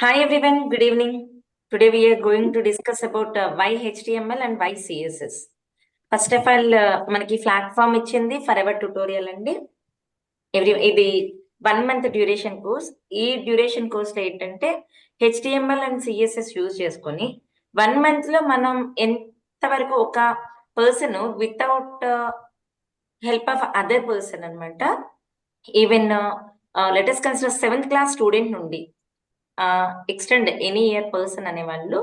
Hi everyone, good evening. Today we are going to discuss about uh, why HTML and why CSS. First of all మనకి platform ఇచ్చింది for ever tutorial అండి every ఇది one month duration course ఈ duration course ఏంటంటే HTML and CSS use చేసుకొని one మంత్లో మనం ఎంతవరకు ఒక person without help of other person అనమాట even latest consider seventh class student నుండి ఎక్స్టెండ్ ఎనీ ఇయర్ పర్సన్ అనే వాళ్ళు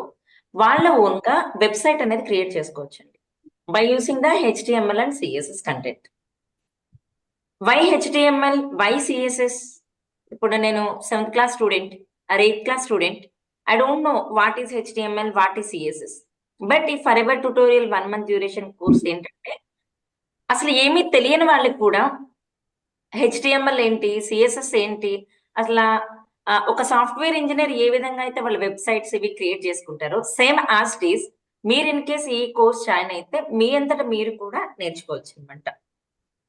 వాళ్ళ ఓన్గా వెబ్సైట్ అనేది క్రియేట్ చేసుకోవచ్చు అండి by using the HTML and CSS content why HTML why CSS ఇప్పుడు నేను seventh class student or eighth class student I don't know what is HTML what is CSS but ఈ for ever tutorial one month duration course ఏంటంటే అసలు ఏమీ తెలియని వాళ్ళకి కూడా HTML ఏంటి సిఎస్ఎస్ ఏంటి అసలు ఒక సాఫ్ట్వేర్ ఇంజనీర్ ఏ విధంగా అయితే వాళ్ళ వెబ్సైట్స్ ఇవి క్రియేట్ చేసుకుంటారో సేమ్ యాజ్ టీస్ మీరు ఇన్ కేస్ ఈ కోర్స్ జాయిన్ అయితే మీ అంతటా మీరు కూడా నేర్చుకోవచ్చు అనమాట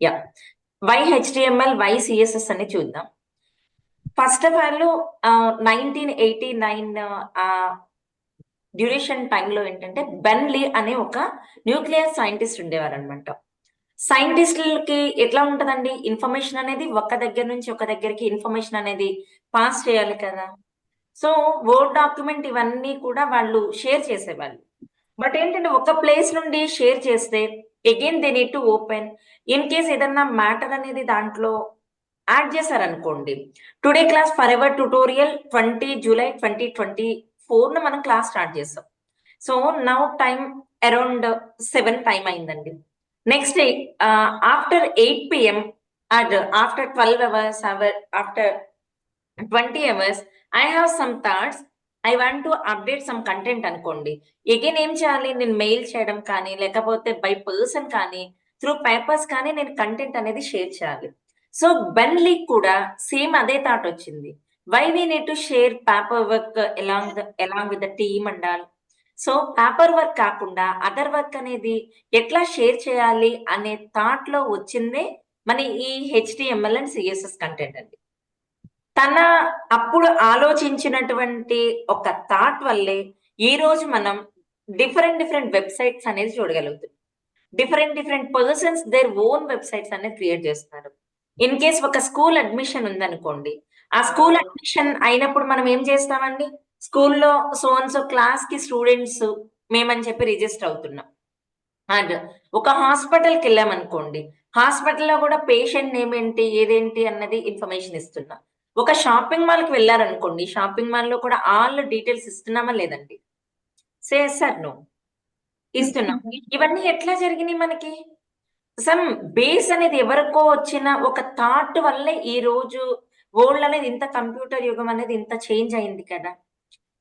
yeah. Why HTML why CSS అని చూద్దాం. First of all nineteen eighty nine duration టైంలో ఏంటంటే బెన్లీ అనే ఒక న్యూక్లియర్ సైంటిస్ట్ ఉండేవారు అనమాట సైంటిస్టులకి ఎట్లా ఉంటదండి? ఇన్ఫర్మేషన్ అనేది ఒక దగ్గర నుంచి ఒక దగ్గరికి ఇన్ఫర్మేషన్ అనేది పాస్ చేయాలి కదా. సో వర్డ్ డాక్యుమెంట్ ఇవన్నీ కూడా వాళ్ళు షేర్ చేసేవాళ్ళు. బట్ ఏంటంటే ఒక ప్లేస్ నుండి షేర్ చేస్తే again they need to open in case ఏదన్నా మ్యాటర్ అనేది దాంట్లో యాడ్ చేశారనుకోండి. Today class for ever tutorial twenty July twenty twenty four మనం క్లాస్ స్టార్ట్ చేస్తాం. So now time around seven time అయిందండి. Next day after eight PM and after twelve hours hour after twenty hours I have some thoughts I want to update some content అనుకోండి. Again ఏం చేయాలి? నేను mail చేయడం కానీ లేకపోతే by person కానీ through papers కానీ నేను కంటెంట్ అనేది షేర్ చేయాలి. సో బెన్లీ కూడా సేమ్ అదే థాట్ వచ్చింది. Why we need to share paper work along the along with the team అండాలి so paper work కాకుండా అదర్ వర్క్ అనేది ఎట్లా షేర్ చేయాలి అనే థాట్లో వచ్చిందే మన ఈ హెచ్డిఎంఎల్ అండ్ సిఎస్ఎస్ కంటెంట్ అండి. తన అప్పుడు ఆలోచించినటువంటి ఒక థాట్ వల్లే ఈ రోజు మనం డిఫరెంట్ డిఫరెంట్ వెబ్సైట్స్ అనేది చూడగలుగుతున్నాం. Different different persons their own websites అనేది క్రియేట్ చేస్తున్నారు. ఇన్ కేస్ ఒక స్కూల్ అడ్మిషన్ ఉందనుకోండి ఆ స్కూల్ అడ్మిషన్ అయినప్పుడు మనం ఏం చేస్తామండి? స్కూల్లో సోన్స్ క్లాస్కి స్టూడెంట్స్ మేమని చెప్పి రిజిస్టర్ అవుతున్నాం. అండ్ ఒక హాస్పిటల్కి వెళ్ళామనుకోండి హాస్పిటల్లో కూడా పేషెంట్ నేమ్ ఏంటి ఏదేంటి అన్నది ఇన్ఫర్మేషన్ ఇస్తున్నాం. ఒక షాపింగ్ మాల్కి వెళ్ళారనుకోండి షాపింగ్ మాల్లో కూడా ఆల్ డీటెయిల్స్ ఇస్తున్నామా లేదండి? సే సార్ నో ఇస్తున్నాం. ఇవన్నీ ఎట్లా జరిగినాయి మనకి? సమ్ బేస్ అనేది ఎవరికో వచ్చిన ఒక థాట్ వల్లే ఈ రోజు వరల్డ్ అనేది ఇంత కంప్యూటర్ యుగం అనేది ఇంత చేంజ్ అయింది కదా.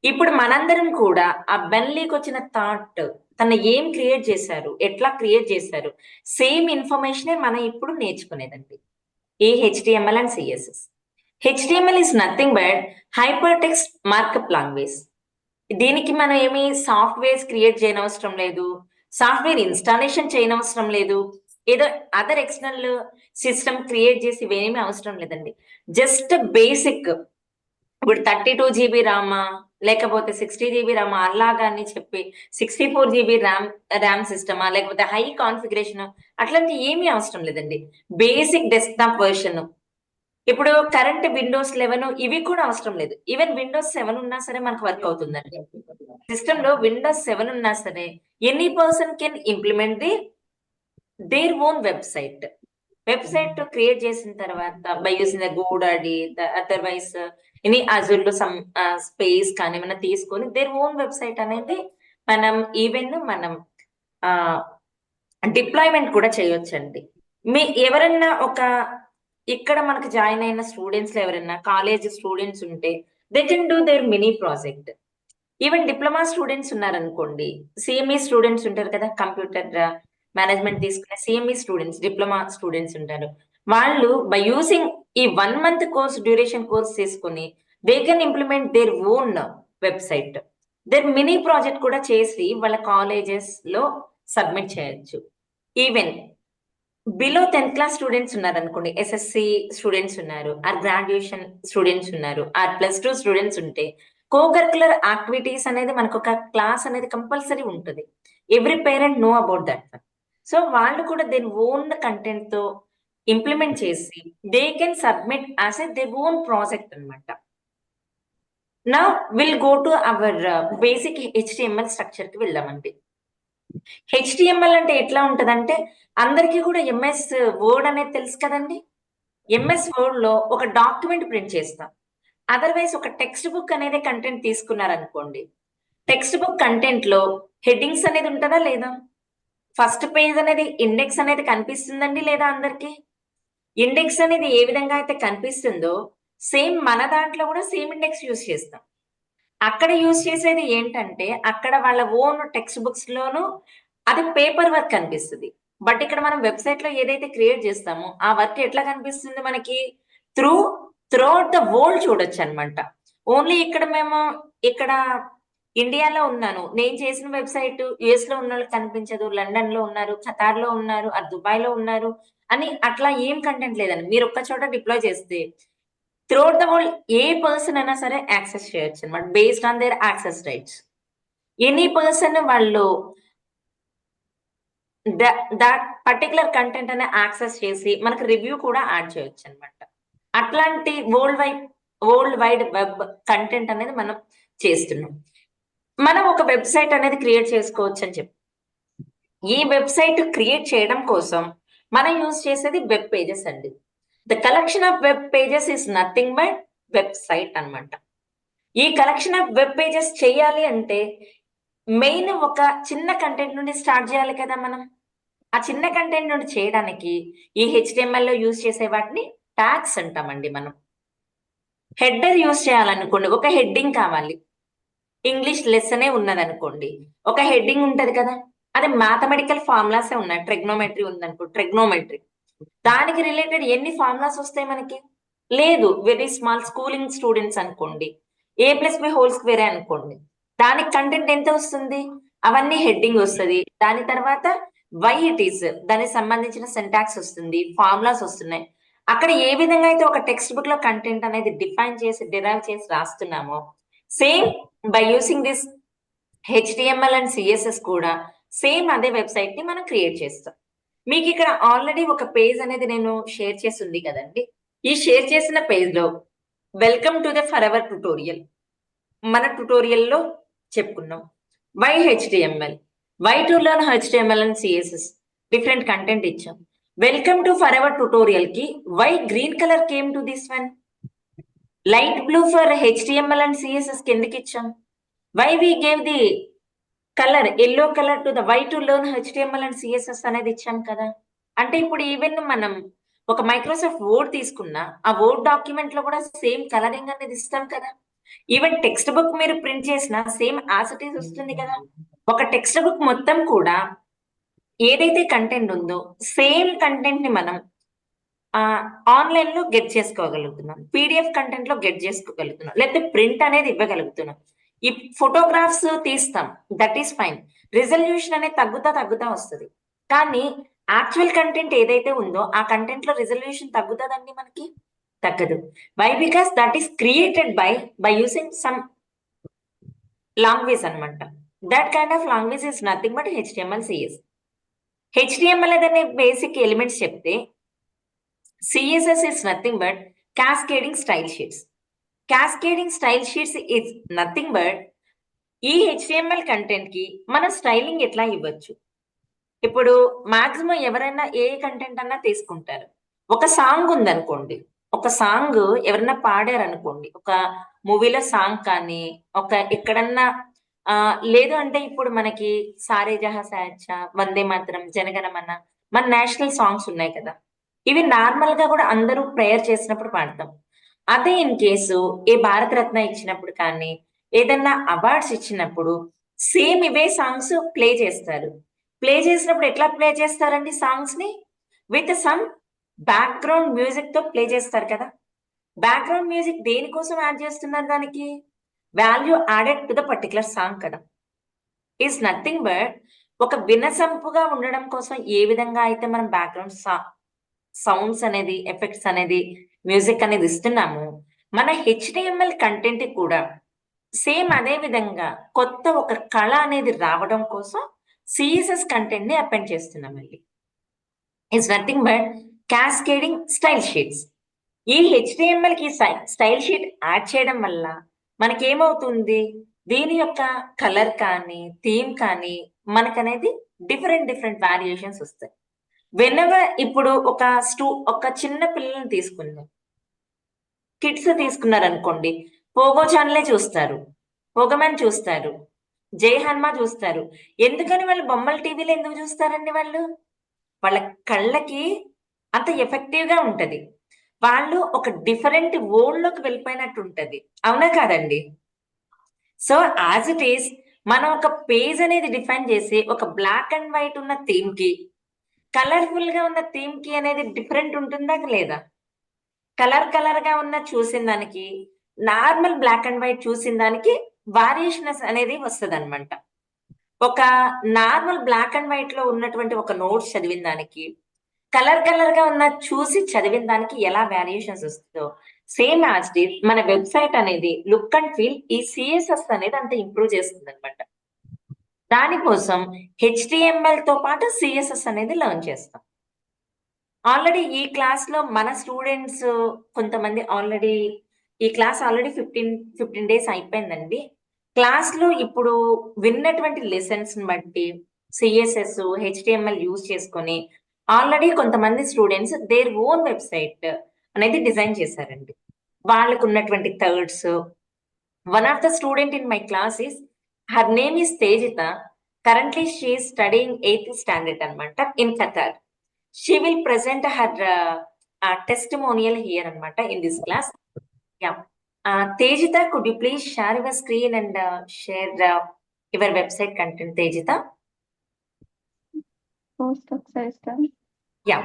ఇప్పుడు మనందరం కూడా ఆ బెన్లీకి వచ్చిన థాట్ తన ఏం క్రియేట్ చేశారు ఎట్లా క్రియేట్ చేశారు సేమ్ ఇన్ఫర్మేషనే మనం ఇప్పుడు నేర్చుకునేదండి. ఏ HTML and CSS. HTML is nothing but hyper text markup language. దీనికి మనం ఏమి సాఫ్ట్వేర్స్ క్రియేట్ చేయనవసరం లేదు సాఫ్ట్వేర్ ఇన్స్టాలేషన్ చేయనవసరం లేదు ఏదో అదర్ ఎక్స్టర్నల్ సిస్టమ్ క్రియేట్ చేసి ఇవేమీ అవసరం లేదండి. జస్ట్ బేసిక్ ఇప్పుడు థర్టీ టూ జీబీ రామా లేకపోతే సిక్స్టీ జీబీ రామా అలాగా అని చెప్పి sixty four GB RAM RAM సిస్టమా లేకపోతే హై కాన్ఫిగరేషన్ అట్లాంటి ఏమీ అవసరం లేదండి. బేసిక్ డెస్క్టాప్ వర్షన్ ఇప్పుడు కరెంట్ విండోస్ లెవెన్ ఇవి కూడా అవసరం లేదు. ఈవెన్ విండోస్ సెవెన్ ఉన్నా సరే మనకు వర్క్ అవుతుందండి. సిస్టమ్లో విండోస్ సెవెన్ ఉన్నా సరే any person can implement the their own website website create చేసిన తర్వాత by using the GoDaddy otherwise any అజుల్లో some space కానీ ఏమైనా తీసుకొని దేర్ ఓన్ వెబ్సైట్ అనేది మనం ఈవెన్ మనం డిప్లాయ్మెంట్ కూడా చేయొచ్చండి. మీ ఎవరన్నా ఒక ఇక్కడ మనకు జాయిన్ అయిన స్టూడెంట్స్ ఎవరైనా కాలేజ్ స్టూడెంట్స్ ఉంటే they can do their mini project even diploma students ఉన్నారనుకోండి సిఎంఈ స్టూడెంట్స్ ఉంటారు కదా కంప్యూటర్ మేనేజ్మెంట్ తీసుకునే సిఎంఈ స్టూడెంట్స్ డిప్లొమా స్టూడెంట్స్ ఉంటారు. వాళ్ళు బై యూసింగ్ ఈ one month course duration course తీసుకుని they can implement their own website their mini project కూడా చేసి వాళ్ళ కాలేజెస్లో సబ్మిట్ చేయొచ్చు. Even below tenth class students ఉన్నారు అనుకోండి ఎస్ఎస్సి స్టూడెంట్స్ ఉన్నారు ఆర్ గ్రాడ్యుయేషన్ స్టూడెంట్స్ ఉన్నారు ఆర్ ప్లస్ టూ స్టూడెంట్స్ ఉంటే కోకరికులర్ యాక్టివిటీస్ అనేది మనకు ఒక క్లాస్ అనేది కంపల్సరీ ఉంటుంది. Every parent know about that so వాళ్ళు కూడా దేని ఓన్ కంటెంట్తో ఇంప్లిమెంట్ చేసి they can submit as a they own project అనమాట now will go to our basic HTML స్ట్రక్చర్కి వెళ్దామండి. హెచ్డిఎంఎల్ అంటే ఎట్లా ఉంటదంటే అందరికీ కూడా ఎంఎస్ వర్డ్ అనేది తెలుసు కదండి? ఎంఎస్ వర్డ్లో ఒక డాక్యుమెంట్ ప్రింట్ చేస్తాం. అదర్వైజ్ ఒక టెక్స్ట్ బుక్ అనేది కంటెంట్ తీసుకున్నారనుకోండి. టెక్స్ట్ బుక్ కంటెంట్లో హెడ్డింగ్స్ అనేది ఉంటుందా లేదా? ఫస్ట్ పేజ్ అనేది ఇండెక్స్ అనేది కనిపిస్తుందండి లేదా అందరికి? ఇండెక్స్ అనేది ఏ విధంగా అయితే కనిపిస్తుందో సేమ్ మన దాంట్లో కూడా సేమ్ ఇండెక్స్ యూస్ చేస్తాం. అక్కడ యూస్ చేసేది ఏంటంటే అక్కడ వాళ్ళ ఓన్ టెక్స్ట్ బుక్స్ లోను అది పేపర్ వర్క్ కనిపిస్తుంది బట్ ఇక్కడ మనం వెబ్సైట్లో ఏదైతే క్రియేట్ చేస్తామో ఆ వర్క్ ఎట్లా కనిపిస్తుంది మనకి? త్రూ త్రూఅవుట్ ద వరల్డ్ చూడొచ్చు అనమాట ఓన్లీ ఇక్కడ మేము ఇక్కడ ఇండియాలో ఉన్నాను. నేను చేసిన వెబ్సైట్ యుఎస్లో ఉన్న వాళ్ళకి కనిపించదు లండన్లో ఉన్నారు ఖతార్లో ఉన్నారు ఆ దుబాయ్లో ఉన్నారు అని అట్లా ఏం కంటెంట్ లేదండి. మీరు ఒక్క చోట డిప్లాయ్ చేస్తే త్రూఅవుట్ ద వరల్డ్ ఏ పర్సన్ అయినా సరే యాక్సెస్ చేయొచ్చు అనమాట based on their access rights any person వాళ్ళు దట్ పర్టికులర్ కంటెంట్ అనే యాక్సెస్ చేసి మనకు రివ్యూ కూడా యాడ్ చేయొచ్చు అనమాట అట్లాంటి world wide world wide web content అనేది మనం చేస్తున్నాం. మనం ఒక వెబ్సైట్ అనేది క్రియేట్ చేసుకోవచ్చు అని చెప్పి ఈ వెబ్సైట్ క్రియేట్ చేయడం కోసం మనం యూజ్ చేసేది వెబ్ పేజెస్ అండి. The collection of web pages is nothing but website అన్నమాట. ఈ కలెక్షన్ ఆఫ్ వెబ్ పేజెస్ చేయాలి అంటే మెయిన్ ఒక చిన్న కంటెంట్ నుండి స్టార్ట్ చేయాలి కదా మనం. ఆ చిన్న కంటెంట్ నుండి చేయడానికి ఈ హెచ్డిఎంఎల్లో యూజ్ చేసే వాటిని ట్యాగ్స్ అంటామండి మనం. హెడ్డర్ యూజ్ చేయాలనుకోండి ఒక హెడ్డింగ్ కావాలి. ఇంగ్లీష్ లెసనే ఉన్నదనుకోండి ఒక హెడ్డింగ్ ఉంటది కదా. అది మ్యాథమెటికల్ ఫార్ములాసే ఉన్నాయి. ట్రెగ్నోమెట్రీ ఉందనుకో ట్రెగ్నోమెట్రీ దానికి రిలేటెడ్ ఎన్ని ఫార్ములాస్ వస్తాయి మనకి? లేదు వెరీ స్మాల్ స్కూలింగ్ స్టూడెంట్స్ అనుకోండి. A plus B whole square అనుకోండి. దానికి కంటెంట్ ఎంత వస్తుంది? అవన్నీ హెడ్డింగ్ వస్తుంది. దాని తర్వాత వై ఇట్ ఈస్ దానికి సంబంధించిన సెంటాక్స్ వస్తుంది ఫార్ములాస్ వస్తున్నాయి. అక్కడ ఏ విధంగా అయితే ఒక టెక్స్ట్ బుక్లో కంటెంట్ అనేది డిఫైన్ చేసి డిరైవ్ చేసి రాస్తున్నామో same by using this HTML and CSS కూడా సేమ్ అదే వెబ్సైట్ని మనం క్రియేట్ చేస్తాం. మీకు ఇక్కడ ఆల్రెడీ ఒక పేజ్ అనేది నేను షేర్ చేసి ఉంది కదండి. ఈ షేర్ చేసిన పేజ్లో welcome to the for our tutorial మన ట్యుటోరియల్లో చెప్పుకున్నాం. Why HTML why to learn HTML and CSS different content ఇచ్చాం. Welcome to for our ట్యుటోరియల్కి why green colour came to this one light blue for HTML and సిఎస్ఎస్కి ఎందుకు ఇచ్చాం? Why we gave the colour yellow colour to the white to learn HTML and CSS అనేది ఇచ్చాం కదా. అంటే ఇప్పుడు even మనం ఒక Microsoft word తీసుకున్నా ఆ వర్డ్ డాక్యుమెంట్లో కూడా సేమ్ కలరింగ్ అనేది ఇస్తాం కదా. ఈవెన్ టెక్స్ట్ బుక్ మీరు ప్రింట్ చేసినా సేమ్ యాసిటీస్ వస్తుంది కదా. ఒక టెక్స్ట్ బుక్ మొత్తం కూడా ఏదైతే కంటెంట్ ఉందో సేమ్ కంటెంట్ని మనం ఆన్లైన్లో గెట్ చేసుకోగలుగుతున్నాం. పీడిఎఫ్ కంటెంట్లో గెట్ చేసుకోగలుగుతున్నాం. లేకపోతే ప్రింట్ అనేది ఇవ్వగలుగుతున్నాం. ఈ ఫోటోగ్రాఫ్స్ తీస్తాం. దట్ ఈస్ ఫైన్ రిజల్యూషన్ అనేది తగ్గుతా తగ్గుతా వస్తుంది. కానీ యాక్చువల్ కంటెంట్ ఏదైతే ఉందో ఆ కంటెంట్లో రిజల్యూషన్ తగ్గుతుందండి మనకి? తగ్గదు. Why because that is created by by using some language అనమాట that kind of language is nothing but HTML CS HTML అనే బేసిక్ ఎలిమెంట్స్ చెప్తే CSS is nothing but cascading style sheets cascading style sheets is nothing but ఈ HTML కంటెంట్కి మనం styling ఎట్లా ఇవ్వచ్చు? ఇప్పుడు maximum ఎవరైనా ఏ కంటెంట్ అన్నా తీసుకుంటారు. ఒక సాంగ్ ఉందనుకోండి. ఒక సాంగ్ ఎవరైనా పాడారు అనుకోండి ఒక మూవీలో సాంగ్ కానీ ఒక ఎక్కడన్నా ఆ లేదు అంటే ఇప్పుడు మనకి సారే జహా సాచా వందే మాత్రం జనగణమన మన నేషనల్ సాంగ్స్ ఉన్నాయి కదా. ఇవి నార్మల్గా కూడా అందరూ ప్రేయర్ చేసినప్పుడు పాడతాం. అదే ఇన్ కేసు ఏ భారత రత్న ఇచ్చినప్పుడు కానీ ఏదన్నా అవార్డ్స్ ఇచ్చినప్పుడు సేమ్ ఇవే సాంగ్స్ ప్లే చేస్తారు. ప్లే చేసినప్పుడు ఎట్లా ప్లే చేస్తారండి సాంగ్స్ని? విత్ సమ్ బ్యాక్గ్రౌండ్ మ్యూజిక్తో ప్లే చేస్తారు కదా. బ్యాక్గ్రౌండ్ మ్యూజిక్ దేనికోసం యాడ్ చేస్తున్నారు దానికి? Value added to the particular song కదా. ఈజ్ నథింగ్ బట్ ఒక వినసంపుగా ఉండడం కోసం ఏ విధంగా అయితే మనం బ్యాక్గ్రౌండ్ సౌండ్స్ అనేది ఎఫెక్ట్స్ అనేది మ్యూజిక్ అనేది ఇస్తున్నాము. మన హెచ్డిఎంఎల్ కంటెంట్ కూడా సేమ్ అదే విధంగా కొత్త ఒక కళ అనేది రావడం కోసం సిఎస్ఎస్ కంటెంట్ని అపెండ్ చేస్తున్నాం మళ్ళీ is nothing but cascading style sheets ఈ హెచ్డిఎంఎల్కి స్టైల్ షీట్ యాడ్ చేయడం వల్ల మనకేమవుతుంది? దీని యొక్క కలర్ కానీ థీమ్ కానీ మనకనేది డిఫరెంట్ డిఫరెంట్ వేరియేషన్స్ వస్తాయి. వెనవ ఇప్పుడు ఒక స్టూ ఒక చిన్న పిల్లల్ని తీసుకుందాం. కిడ్స్ తీసుకున్నారు అనుకోండి పోగో ఛానలే చూస్తారు. పోగమని చూస్తారు. జై హన్మ చూస్తారు. ఎందుకని వాళ్ళు బొమ్మల టీవీలో ఎందుకు చూస్తారండి వాళ్ళు? వాళ్ళ కళ్ళకి అంత ఎఫెక్టివ్గా ఉంటది. వాళ్ళు ఒక డిఫరెంట్ వరల్డ్లోకి వెళ్ళిపోయినట్టు ఉంటది. అవునా కాదండి? సో యాజ్ ఇట్ ఈస్ మనం ఒక పేజ్ అనేది డిఫైన్ చేసి ఒక బ్లాక్ అండ్ వైట్ ఉన్న థీమ్కి కలర్ఫుల్గా ఉన్న థీమ్కి అనేది డిఫరెంట్ ఉంటుందా లేదా? కలర్ కలర్గా ఉన్న చూసిన దానికి నార్మల్ బ్లాక్ అండ్ వైట్ చూసిన దానికి వారియేషనెస్ అనేది వస్తుంది అనమాట ఒక నార్మల్ బ్లాక్ అండ్ వైట్లో ఉన్నటువంటి ఒక నోట్స్ చదివిన దానికి కలర్ కలర్గా ఉన్న చూసి చదివిన దానికి ఎలా వేరియేషన్స్ వస్తుందో సేమ్ యాజ్ ఇట్ మన వెబ్సైట్ అనేది లుక్ అండ్ ఫీల్ ఈ సిఎస్ఎస్ అనేది అంత ఇంప్రూవ్ చేస్తుంది అనమాట దానికోసం హెచ్డిఎంఎల్తో పాటు సిఎస్ఎస్ అనేది లర్న్ చేస్తాం. ఆల్రెడీ ఈ క్లాస్లో మన స్టూడెంట్స్ కొంతమంది ఆల్రెడీ ఈ class already fifteen fifteen days అయిపోయిందండి. క్లాస్లో ఇప్పుడు విన్నటువంటి లెసన్స్ బట్టి సిఎస్ఎస్ హెచ్డిఎంఎల్ యూజ్ చేసుకొని ఆల్రెడీ కొంతమంది స్టూడెంట్స్ దేర్ ఓన్ వెబ్సైట్ అనేది డిజైన్ చేశారండి. వాళ్ళకు ఉన్నటువంటి thirds. One of the student in my class is her name is Tejita. Currently she studying eighth standard అనమాట in Qatar. She will present her testimonial here అనమాట in this class yeah Tejita could you please share your screen and share your website content Tejita post ఒకసారి ఇస్తాను yeah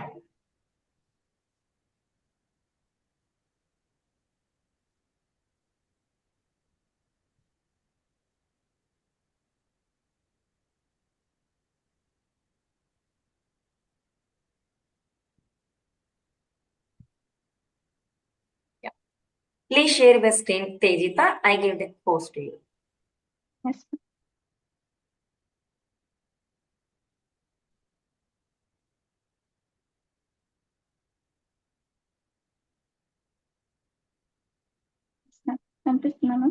Please share your screen, Tejita. I give the post to you. Yes. కనిపిస్తున్నాను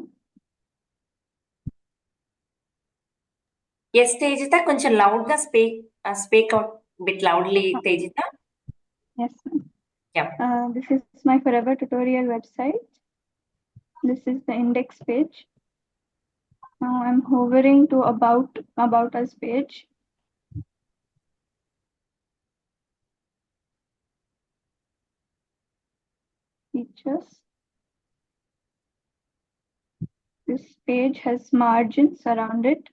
yes Tejitha కొంచెం loud గా speak speak out bit loudly Tejitha yes Yeah. uh, this is my forever tutorial website this is the index page. Now i'm hovering to about about us page. Features. This page has margins around it.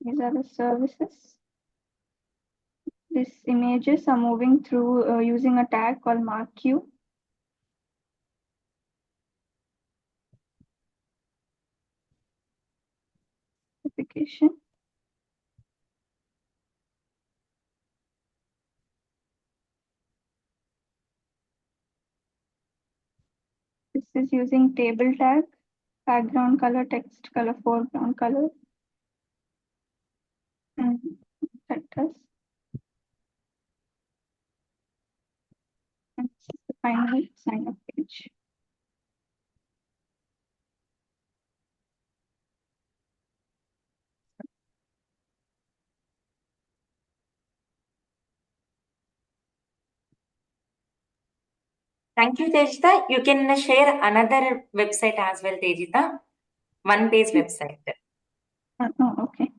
These are the services. These images are moving through uh, using a tag called marquee. Application. This is using table tag, background color, text color, foreground color. and sectors. And this is the final sign up page. Thank you, Tejita. You can share another website as well, Tejita. One page website. Uh, oh, okay.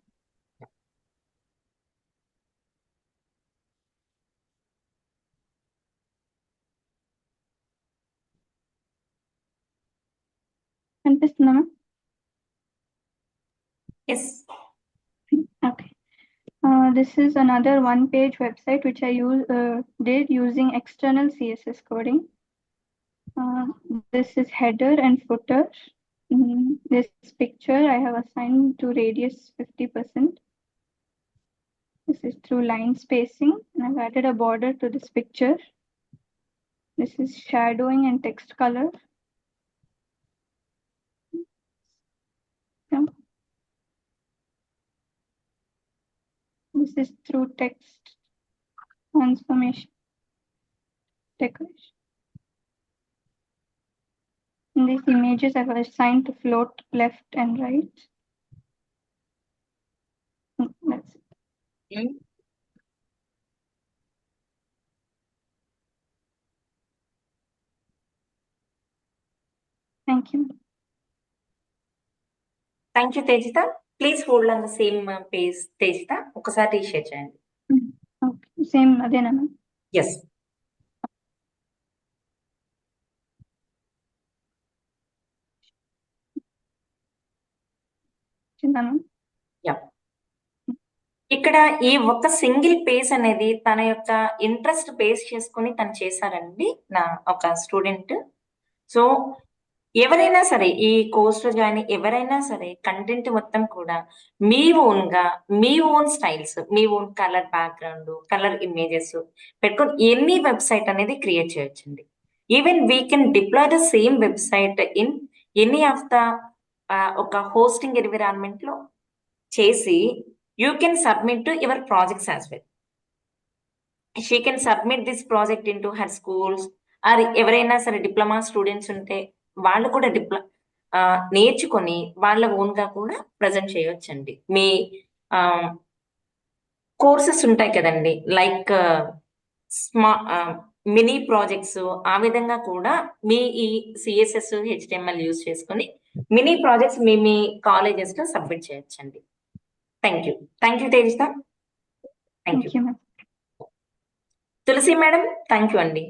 కనిపిస్తుందా Yes. Okay. Uh, this is another one-page website which I use uh, did using external CSS coding. Uh, this is header and footer. Mm, this picture I have assigned to radius 50%. This is through line spacing and I've added a border to this picture. This is shadowing and text color. Yeah. This is through text transformation decoration. And these images are assigned to float left and right. Mm, That's it. Thank you. Thank you Tejita please hold on the same page Tejita ఒకసారి reshare చేయండి. Okay, same అదేనా? Yes? ఇక్కడ ఈ ఒక్క single page అనేది తన యొక్క interest base చేసుకొని తను చేశారండి నా ఒక స్టూడెంట్ సో ఎవరైనా సరే ఈ కోర్సులో జాయిన్ ఎవరైనా సరే కంటెంట్ మొత్తం కూడా మీ ఓన్గా మీ ఓన్ స్టైల్స్ మీ own colour background colour images పెట్టుకొని ఎనీ వెబ్సైట్ అనేది క్రియేట్ చేయొచ్చండి. Even we can deploy the same website in any of the ఒక హోస్టింగ్ ఎన్విరాన్మెంట్లో చేసి you can submit to your projects as well she can submit this project in to her schools or ఎవరైనా సరే diploma students ఉంటే వాళ్ళు కూడా డిప్లొ నేర్చుకొని వాళ్ళ ఓన్గా కూడా ప్రజెంట్ చేయొచ్చండి. మీ కోర్సెస్ ఉంటాయి కదండి. లైక్ స్మా మినీ ప్రాజెక్ట్స్ ఆ విధంగా కూడా మీ ఈ సిఎస్ఎస్ హెచ్టిఎంఎల్ యూజ్ చేసుకొని మినీ ప్రాజెక్ట్స్ మీ మీ కాలేజెస్లో సబ్మిట్ చేయొచ్చండి. Thank you. Thank you Tejita thank you. Tulasi madam thank you అండి.